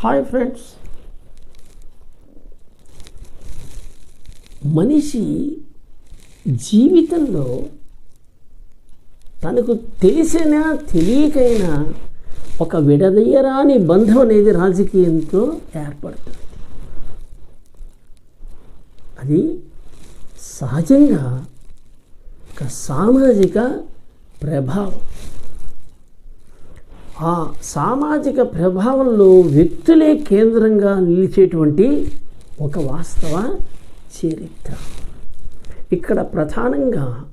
Hi friends. మనిషి జీవితంలో తనకు తెలిసినా తెలియకైనా ఒక విడదీయరాని బంధం అనేది రాజకీయంతో ఏర్పడుతుంది. అది సహజంగా ఒక సామాజిక ప్రభావం. ఆ సామాజిక ప్రభావంలో వ్యక్తులే కేంద్రంగా నిలిచేటువంటి ఒక వాస్తవ చరిత్ర. ఇక్కడ ప్రధానంగా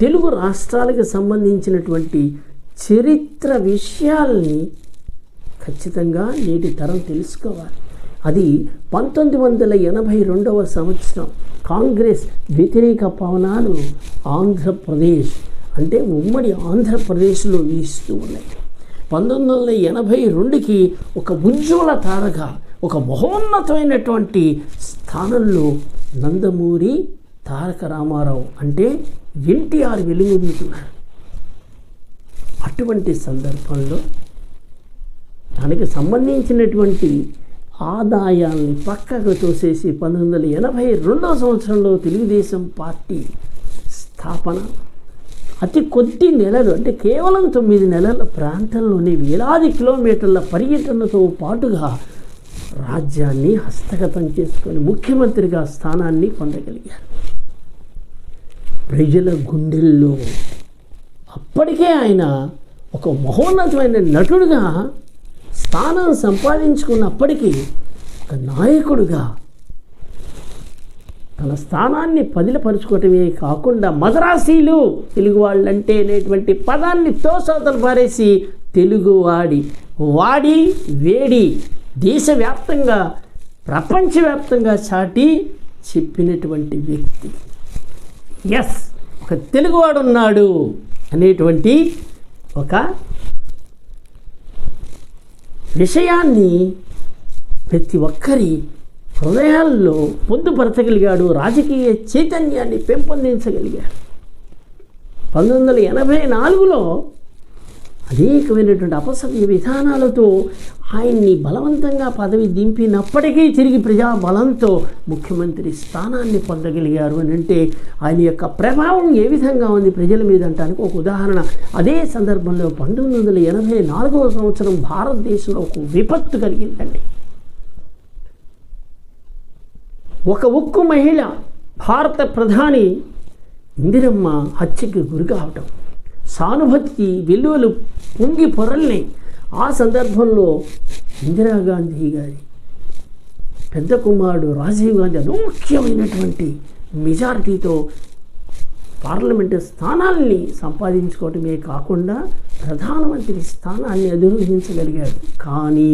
తెలుగు రాష్ట్రాలకు సంబంధించినటువంటి చరిత్ర విషయాల్ని ఖచ్చితంగా నేటి తరం తెలుసుకోవాలి. అది పంతొమ్మిది వందల ఎనభై రెండవ సంవత్సరం కాంగ్రెస్ వ్యతిరేక పవనాలు ఆంధ్రప్రదేశ్ అంటే ఉమ్మడి ఆంధ్రప్రదేశ్లో వీస్తూ ఉన్నాయి. పంతొమ్మిది వందల ఎనభై రెండుకి ఒక ఉజ్వల తారక ఒక మహోన్నతమైనటువంటి స్థానంలో నందమూరి తారక రామారావు అంటే ఎన్టీఆర్ వెలుగొందుతున్నారు. అటువంటి సందర్భంలో దానికి సంబంధించినటువంటి ఆదాయాల్ని పక్కకు తోసేసి పంతొమ్మిది వందల ఎనభై రెండవ సంవత్సరంలో తెలుగుదేశం పార్టీ స్థాపన అతి కొద్ది నెలలు అంటే కేవలం తొమ్మిది నెలల ప్రాంతంలోని వేలాది కిలోమీటర్ల పర్యటనతో పాటుగా రాజ్యాన్ని హస్తగతం చేసుకొని ముఖ్యమంత్రిగా స్థానాన్ని పొందగలిగారు. ప్రజల గుండెల్లో అప్పటికే ఆయన ఒక మహోన్నతమైన నటుడుగా స్థానం సంపాదించుకున్నప్పటికీ ఒక నాయకుడుగా తన స్థానాన్ని పదిలపరుచుకోవటమే కాకుండా మద్రాసీలు తెలుగు వాళ్ళంటే అనేటువంటి పదాన్ని తోసవతలు పారేసి తెలుగువాడి వాడి వేడి దేశవ్యాప్తంగా ప్రపంచవ్యాప్తంగా చాటి చెప్పినటువంటి వ్యక్తి. ఎస్ ఒక తెలుగువాడు ఉన్నాడు అనేటువంటి ఒక విషయాన్ని ప్రతి ఒక్కరి హృదయాల్లో పొందుపరచగలిగాడు రాజకీయ చైతన్యాన్ని పెంపొందించగలిగాడు. పంతొమ్మిది వందల ఎనభై నాలుగులో అనేకమైనటువంటి అపసవ్య విధానాలతో ఆయన్ని బలవంతంగా పదవి దింపినప్పటికీ తిరిగి ప్రజా బలంతో ముఖ్యమంత్రి స్థానాన్ని పొందగలిగారు అని అంటే ఆయన యొక్క ప్రభావం ఏ విధంగా ఉంది ప్రజల మీద అంటానికి ఒక ఉదాహరణ. అదే సందర్భంలో పంతొమ్మిది వందల ఎనభై నాలుగవ సంవత్సరం భారతదేశంలో ఒక విపత్తు కలిగిందండి. ఒక ఉక్కు మహిళ భారత ప్రధాని ఇందిరమ్మ హత్యకి గురి కావటం. సానుభూతికి విలువలు పొంగి పొరల్ని ఆ సందర్భంలో ఇందిరాగాంధీ గారి పెద్ద కుమారుడు రాజీవ్ గాంధీ అనూఖ్యమైనటువంటి మెజారిటీతో పార్లమెంటు స్థానాల్ని సంపాదించుకోవటమే కాకుండా ప్రధానమంత్రి స్థానాన్ని అధిరోహించగలిగాడు కానీ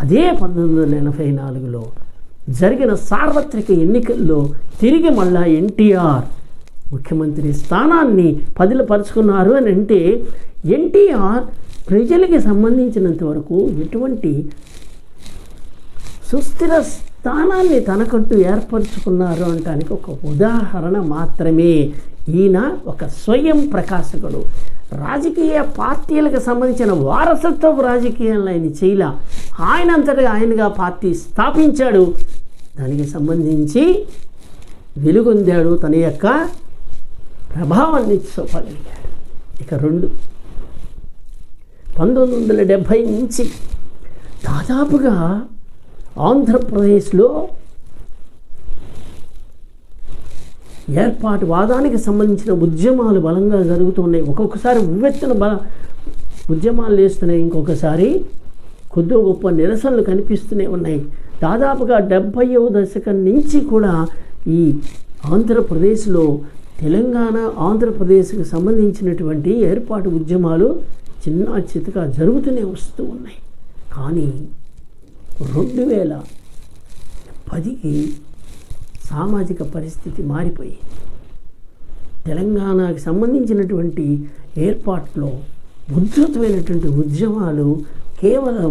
అదే పంతొమ్మిది వందల ఎనభై నాలుగులో జరిగిన సార్వత్రిక ఎన్నికల్లో తిరిగి మళ్ళా ఎన్టీఆర్ ముఖ్యమంత్రి స్థానాన్ని పదిలపరుచుకున్నారు అని అంటే ఎన్టీఆర్ ప్రజలకి సంబంధించినంత వరకు ఎటువంటి సుస్థిర స్థానాన్ని తనకంటూ ఏర్పరచుకున్నారు అనటానికి ఒక ఉదాహరణ మాత్రమే. ఈయన ఒక స్వయం ప్రకాశకుడు. రాజకీయ పార్టీలకు సంబంధించిన వారసత్వ రాజకీయాలను ఆయన చేయలా ఆయన అంతటా ఆయనగా పార్టీ స్థాపించాడు. దానికి సంబంధించి వెలుగొందాడు తన యొక్క ప్రభావాన్ని చూపగలిగాడు. ఇక రెండు. పంతొమ్మిది వందల డెబ్భై నుంచి దాదాపుగా ఆంధ్రప్రదేశ్లో ఏర్పాటు వాదానికి సంబంధించిన ఉద్యమాలు బలంగా జరుగుతున్నాయి. ఒక్కొక్కసారి ఉవ్వెత్తున బల ఉద్యమాలు వేస్తున్నాయి ఇంకొకసారి కొద్ది గొప్ప నిరసనలు కనిపిస్తూనే ఉన్నాయి. దాదాపుగా డెబ్భైవ దశకం నుంచి కూడా ఈ ఆంధ్రప్రదేశ్లో తెలంగాణ ఆంధ్రప్రదేశ్కి సంబంధించినటువంటి ఏర్పాటు ఉద్యమాలు చిన్న చితగా జరుగుతూనే వస్తూ ఉన్నాయి. కానీ రెండు వేల పదికి సామాజిక పరిస్థితి మారిపోయింది. తెలంగాణకి సంబంధించినటువంటి ఏర్పాట్లో ఉధృతమైనటువంటి ఉద్యమాలు కేవలం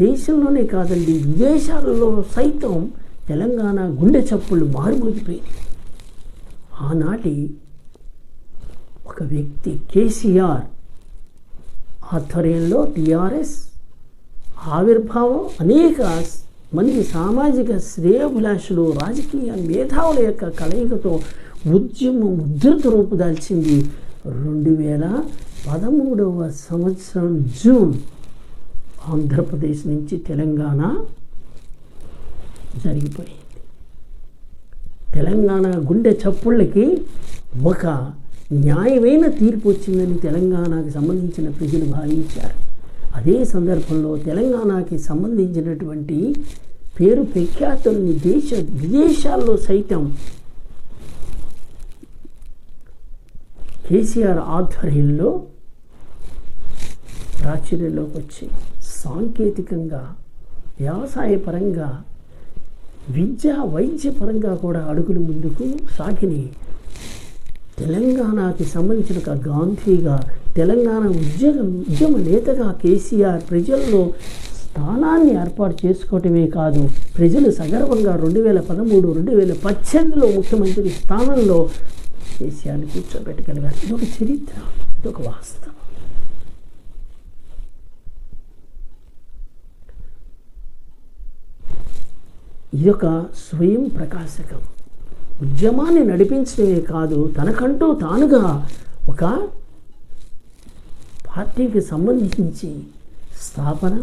దేశంలోనే కాదండి విదేశాలలో సైతం తెలంగాణ గుండె చప్పుళ్ళు మారుమోగిపోయినాయి. ఆనాటి ఒక వ్యక్తి కేసీఆర్ ఆధ్వర్యంలో టీఆర్ఎస్ ఆవిర్భావం అనేక మంచి సామాజిక శ్రేయభిలాషులు రాజకీయ మేధావుల యొక్క కలయికతో ఉద్యమం ఉద్ధృత రూపుదాల్చింది రెండు వేల పదమూడవ సంవత్సరం జూన్. ఆంధ్రప్రదేశ్ నుంచి తెలంగాణ జరిగిపోయింది. తెలంగాణ గుండె చప్పుళ్ళకి ఒక న్యాయమైన తీర్పు వచ్చిందని తెలంగాణకు సంబంధించిన ప్రజలు భావించారు. అదే సందర్భంలో తెలంగాణకి సంబంధించినటువంటి పేరు ప్రఖ్యాతుల్ని దేశ విదేశాల్లో సైతం కేసీఆర్ ఆధ్వర్యంలో ప్రాచుర్యంలోకి వచ్చి సాంకేతికంగా వ్యవసాయపరంగా విద్య వైద్యపరంగా కూడా అడుగులు ముందుకు సాగినాయి తెలంగాణకి సంబంధించిన ఒక గాంధీగా తెలంగాణ ఉద్యోగ ఉద్యమ నేతగా కేసీఆర్ ప్రజల్లో స్థానాన్ని ఏర్పాటు చేసుకోవటమే కాదు ప్రజలు సగర్వంగా రెండు వేల పదమూడు రెండు వేల పద్దెనిమిదిలో ముఖ్యమంత్రి స్థానంలో కేసీఆర్ని కూర్చోబెట్టగలిగారు. ఇది ఒక చరిత్ర ఇది ఒక వాస్తవం. ఇది ఒక స్వయం ప్రకాశకం. ఉద్యమాన్ని నడిపించడమే కాదు తనకంటూ తానుగా ఒక పార్టీకి సంబంధించి స్థాపన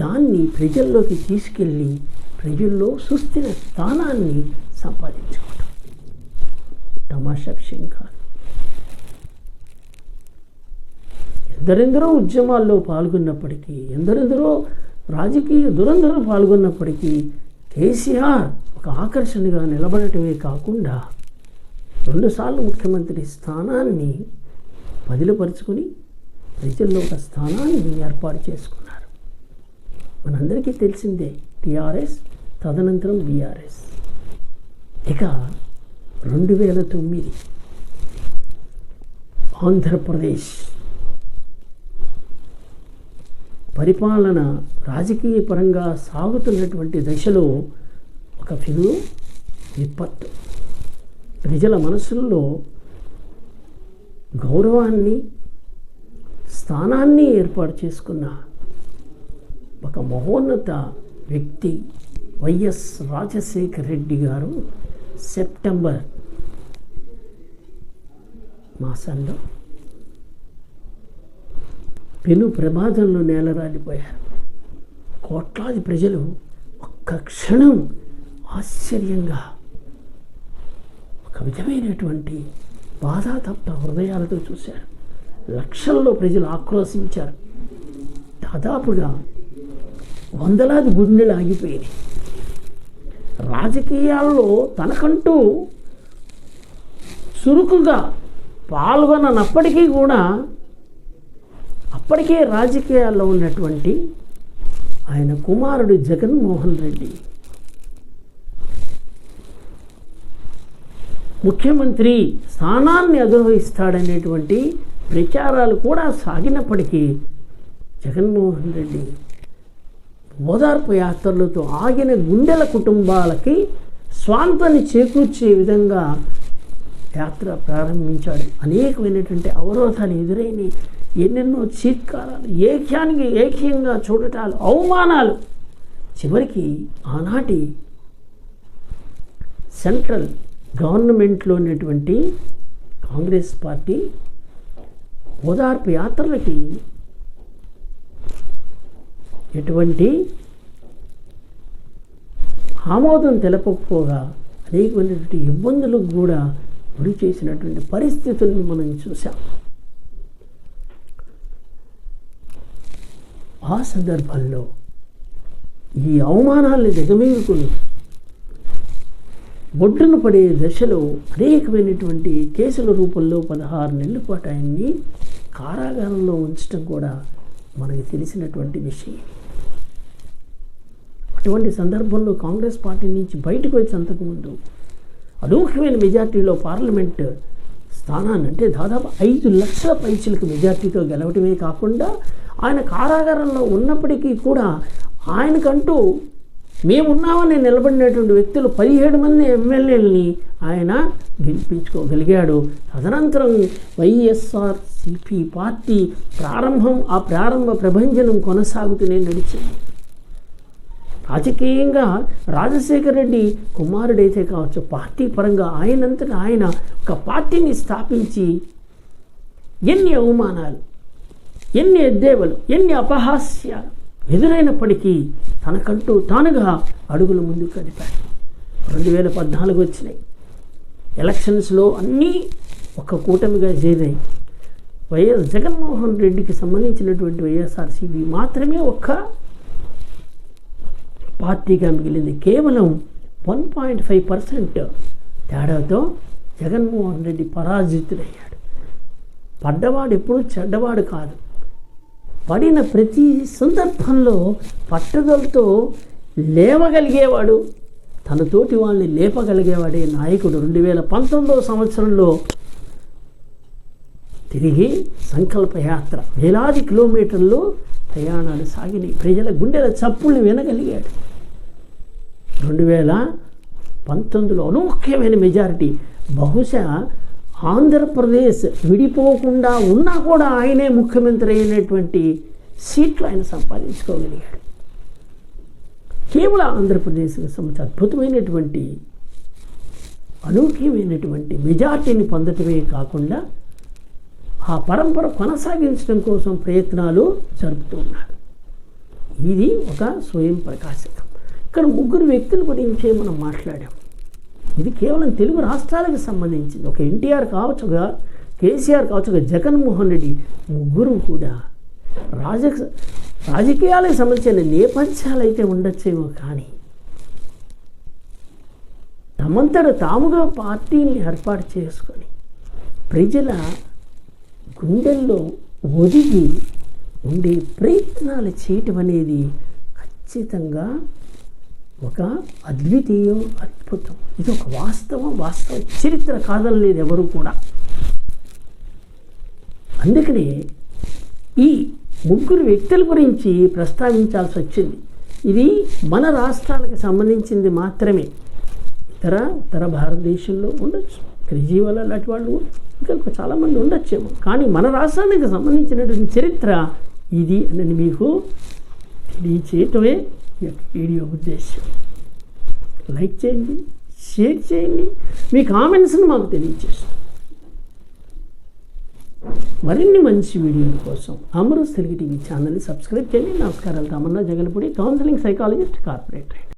దాన్ని ప్రజల్లోకి తీసుకెళ్ళి ప్రజల్లో సుస్థిర స్థానాన్ని సంపాదించుకోవడం తమాషా విషయం కాదు ఎందరెందరో ఉద్యమాల్లో పాల్గొన్నప్పటికీ ఎందరెందరో రాజకీయ దురందరం పాల్గొన్నప్పటికీ కేసీఆర్ ఒక ఆకర్షణగా నిలబడటమే కాకుండా రెండుసార్లు ముఖ్యమంత్రి స్థానాన్ని బదిలిపరుచుకుని ప్రజల్లో ఒక స్థానాన్ని ఏర్పాటు చేసుకున్నారు. మనందరికీ తెలిసిందే టీఆర్ఎస్ తదనంతరం బీఆర్ఎస్. ఇక రెండు వేల తొమ్మిది ఆంధ్రప్రదేశ్ పరిపాలన రాజకీయ పరంగా సాగుతున్నటువంటి దశలో ఒక ఫిగు విపత్తు ప్రజల మనసుల్లో గౌరవాన్ని స్థానాన్ని ఏర్పాటు చేసుకున్న ఒక మహోన్నత వ్యక్తి వైఎస్ రాజశేఖర్ రెడ్డి గారు సెప్టెంబర్ మాసంలో పెను ప్రమాదంలో నేలరాలిపోయారు. కోట్లాది ప్రజలు ఒక్క క్షణం ఆశ్చర్యంగా ఒక విధమైనటువంటి బాధాతప్త హృదయాలతో చూశారు. లక్షల్లో ప్రజలు ఆక్రోశించారు. దాదాపుగా వందలాది గుండెలు ఆగిపోయాయి. రాజకీయాల్లో తనకంటూ చురుకుగా పాల్గొననప్పటికీ కూడా అప్పటికే రాజకీయాల్లో ఉన్నటువంటి ఆయన కుమారుడు జగన్మోహన్ రెడ్డి ముఖ్యమంత్రి స్థానాన్ని అధిరోహిస్తాడనేటువంటి ప్రచారాలు కూడా సాగినప్పటికీ జగన్మోహన్ రెడ్డి ఓదార్పు యాత్రలతో ఆగిన గుండెల కుటుంబాలకి స్వాంతాన్ని చేకూర్చే విధంగా యాత్ర ప్రారంభించాడు. అనేకమైనటువంటి అవరోధాలు ఎదురైనవి ఎన్నెన్నో చీత్కారాలు ఏక్యానికి ఏక్యంగా చూడటాలు అవమానాలు. చివరికి ఆనాటి సెంట్రల్ గవర్నమెంట్లో ఉన్నటువంటి కాంగ్రెస్ పార్టీ ఓదార్పు యాత్రలకి ఎటువంటి ఆమోదం తెలపకపోగా అనేకమైనటువంటి ఇబ్బందులకు కూడా గురి చేసినటువంటి పరిస్థితుల్ని మనం చూసాం ఆ సందర్భంలో ఈ అవమానాలను దిగమింగుకుని ఒడ్డున పడే దశలో అనేకమైనటువంటి కేసుల రూపంలో పదహారు నెలల పాటు ఆయన్ని కారాగారంలో ఉంచడం కూడా మనకి తెలిసినటువంటి విషయం. అటువంటి సందర్భంలో కాంగ్రెస్ పార్టీ నుంచి బయటకు వచ్చి అంతకుముందు అనూహ్యమైన మెజార్టీలో పార్లమెంట్ స్థానాన్ని అంటే దాదాపు ఐదు లక్షల పైచులకు మెజార్టీతో గెలవటమే కాకుండా ఆయన కారాగారంలో ఉన్నప్పటికీ కూడా ఆయనకంటూ మేమున్నామని నిలబడినటువంటి వ్యక్తులు పదిహేడు మంది ఎమ్మెల్యేలని ఆయన గెలిపించుకోగలిగాడు. తదనంతరం వైఎస్ఆర్ సిపి పార్టీ ప్రారంభం ఆ ప్రారంభ ప్రభంజనం కొనసాగుతూనే నడిచింది. రాజకీయంగా రాజశేఖర రెడ్డి కుమారుడైతే కావచ్చు పార్టీ పరంగా ఆయనంతటా ఆయన ఒక పార్టీని స్థాపించి ఎన్ని అవమానాలు ఎన్ని ఎద్దేవలు ఎన్ని అపహాస్యాలు ఎదురైనప్పటికీ తనకంటూ తానుగా అడుగులు ముందుకు కదిపాడు రెండు వేల పద్నాలుగు వచ్చినాయి. ఎలక్షన్స్లో అన్నీ ఒక కూటమిగా చేరాయి. వైఎస్ జగన్మోహన్ రెడ్డికి సంబంధించినటువంటి వైఎస్ఆర్సీపీ మాత్రమే ఒక్క పార్టీగా మిగిలింది కేవలం వన్ పాయింట్ ఫైవ్ పర్సెంట్ తేడాతో జగన్మోహన్ రెడ్డి పరాజితుడయ్యాడు. పడ్డవాడు ఎప్పుడూ చెడ్డవాడు కాదు. పడిన ప్రతి సందర్భంలో పట్టుదలతో లేవగలిగేవాడు తన తోటి వాళ్ళని లేపగలిగేవాడే నాయకుడు. రెండు వేల పంతొమ్మిదవ సంవత్సరంలో తిరిగి సంకల్ప యాత్ర వేలాది కిలోమీటర్లు ప్రయాణాలు సాగినాయి. ప్రజల గుండెల చప్పుల్ని వినగలిగాడు. రెండు వేల పంతొమ్మిదిలో అనూఖ్యమైన మెజారిటీ. బహుశా ఆంధ్రప్రదేశ్ విడిపోకుండా ఉన్నా కూడా ఆయనే ముఖ్యమంత్రి అయినటువంటి సీట్లు ఆయన సంపాదించుకోగలిగాడు. కేవలం ఆంధ్రప్రదేశ్కి సంబంధించి అద్భుతమైనటువంటి అనూఖ్యమైనటువంటి మెజార్టీని పొందటమే కాకుండా ఆ పరంపర కొనసాగించడం కోసం ప్రయత్నాలు జరుపుతూ ఉన్నారు. ఇది ఒక స్వయం ప్రకాశకం. ఇక్కడ ముగ్గురు వ్యక్తుల గురించే మనం మాట్లాడాం ఇది కేవలం తెలుగు రాష్ట్రాలకు సంబంధించింది. ఒక ఎన్టీఆర్ కావచ్చు ఒక కేసీఆర్ కావచ్చు ఒక జగన్మోహన్ రెడ్డి ముగ్గురు కూడా రాజ రాజకీయాలకు సంబంధించిన నేపథ్యాలు అయితే ఉండొచ్చేమో కానీ తమంతట తాముగా పార్టీని ఏర్పాటు చేసుకొని ప్రజల గుండెల్లో ఒదిగి ఉండే ప్రయత్నాలు చేయటం అనేది ఖచ్చితంగా ఒక అద్వితీయం అద్భుతం. ఇది ఒక వాస్తవం వాస్తవ చరిత్ర కాదనలేదు ఎవరు కూడా. అందుకనే ఈ ముగ్గురు వ్యక్తుల గురించి ప్రస్తావించాల్సి వచ్చింది. ఇది మన రాష్ట్రాలకు సంబంధించింది మాత్రమే. ఇతర ఉత్తర భారతదేశంలో ఉండొచ్చు. క్రిజీవాల లాంటి వాళ్ళు ఇంకా చాలామంది ఉండొచ్చేమో. కానీ మన రాష్ట్రానికి సంబంధించినటువంటి చరిత్ర ఇది అని మీకు తెలియచేయటమే యొక్క వీడియో ఉద్దేశం. లైక్ చేయండి షేర్ చేయండి మీ కామెంట్స్ని మాకు తెలియచేయండి. మరిన్ని మంచి వీడియోల కోసం అమరు తెలుగు టీవీ ఛానల్ని సబ్స్క్రైబ్ చేయండి. నమస్కారాలు Tamanna Jaganpudi counselling psychologist corporator.